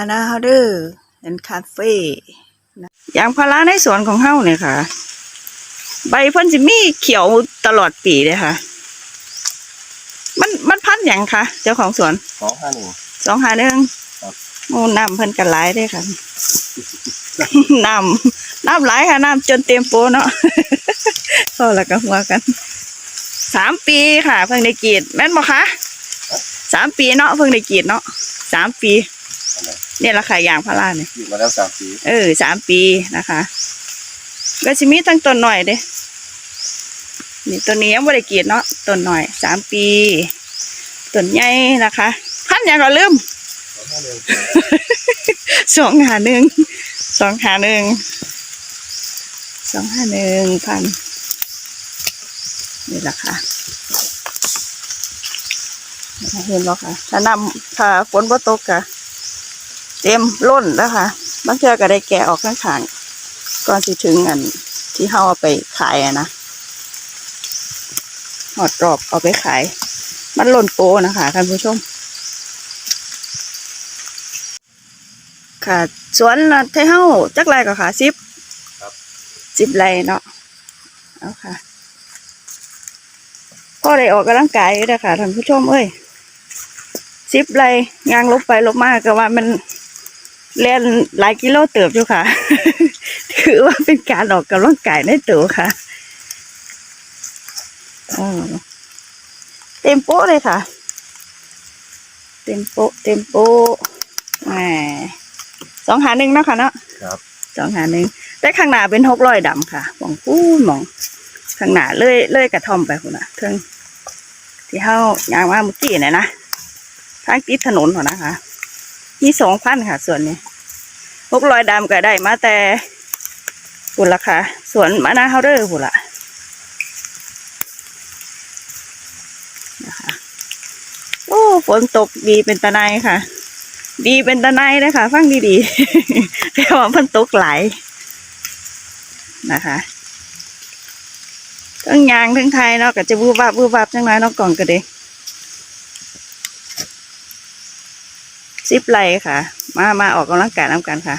อานาฮาเดอร์เป็นคาเฟ่นะยางพาราในสวนของเฮาเนี่ยค่ะ ใบเพิ่นจะมีเขียวตลอดปีเลยค่ะ มันมันพันธุ์หยังคะเจ้าของสวนสองห้าหนึ่งสองหาหนึ่งครับโอ้น้ำเพิ่นกันหลายเด้ค่ะน้ำน้ำหลายค่ะน้ำจนเต็มโปเนาะก็แล้วก็หัวกันสามปีค่ะ เพิ่งได้กรีดแม่นบ่คะสามปีเนาะเพิ่งได้กรีดเนาะสามปีอะไร เนี่ยราคายางพาราเนี่ยอยู่มาแล้วสามปี เออสามปีนะคะก็สิมีทั้งต้นหน่อยเด้นี่ต้นนี้ยังไม่ได้กรีดเนาะต้นหน่อยสามปีต้นใหญ่นะคะพันธุ์หยังก็ลืมสองห้าหนึ่งสองหาหนึ่งสองหาหนึ่งสองหาหนึ่งพันนี่แหละค่ะเห็นแล้วค่ะ ถ้านำถ้าฝนบ่ตกกะ เต็มล้นแล้วค่ะบางเทื่อก็ได้แกะออกข้างๆก่อนสิถึงอันที่เฮาเอาไปขายอะนะหอดรอบเอาไปขาย มันหล่นโปนะคะท่านผู้ชม ค่ะสวนน่ะไทเฮาจักไรก็ค่ะสิบสิบไรเนาะเอาค่ะพ่อได้ออกกำลังกายอยู่เด้อค่ะท่านผู้ชมเอ้ยสิบไรยางลบไปลบมาก็ว่ามัน เล่นหลายกิโลเติบอยู่ค่ะ ถือว่าเป็นการออกกำลังกายในตัวค่ะอ๋อเต็มโป๊ะเลยค่ะ เต็มโป๊ะเต็มโป๊ะแหมสองหาหนึ่งเนาะค่ะเนาะครับสองหาหนึ่งแต่ข้างหน้าเป็นหกร้อยดำค่ะมองปูนมองข้างหน้าเลื่อยเลื่อยกระท่อมไปคุณน่ะเทิงที่เฮายางมาเมื่อกี้เนี่ยนะทางติดถนนหัวนะคะ มีสองพันค่ะ ส่วนนี้หกรอยดำก็ได้มาแต่ปุ่นละค่ะ ส่วนมานาเฮาเดอร์ปุ่นละนะคะโอ้ฝนตกดีเป็นตะไนค่ะ ดีเป็นตะไนเลยค่ะฟังดีๆแต่ว่ามันตกไหลนะคะทั้งยางทั้งไทยเนาะก็จะบูบวับบูบวับจังน้อยเนาะกล่องก็เด้ ซิปไลค่ะ มามาออกกำลังกายน้ำกันค่ะ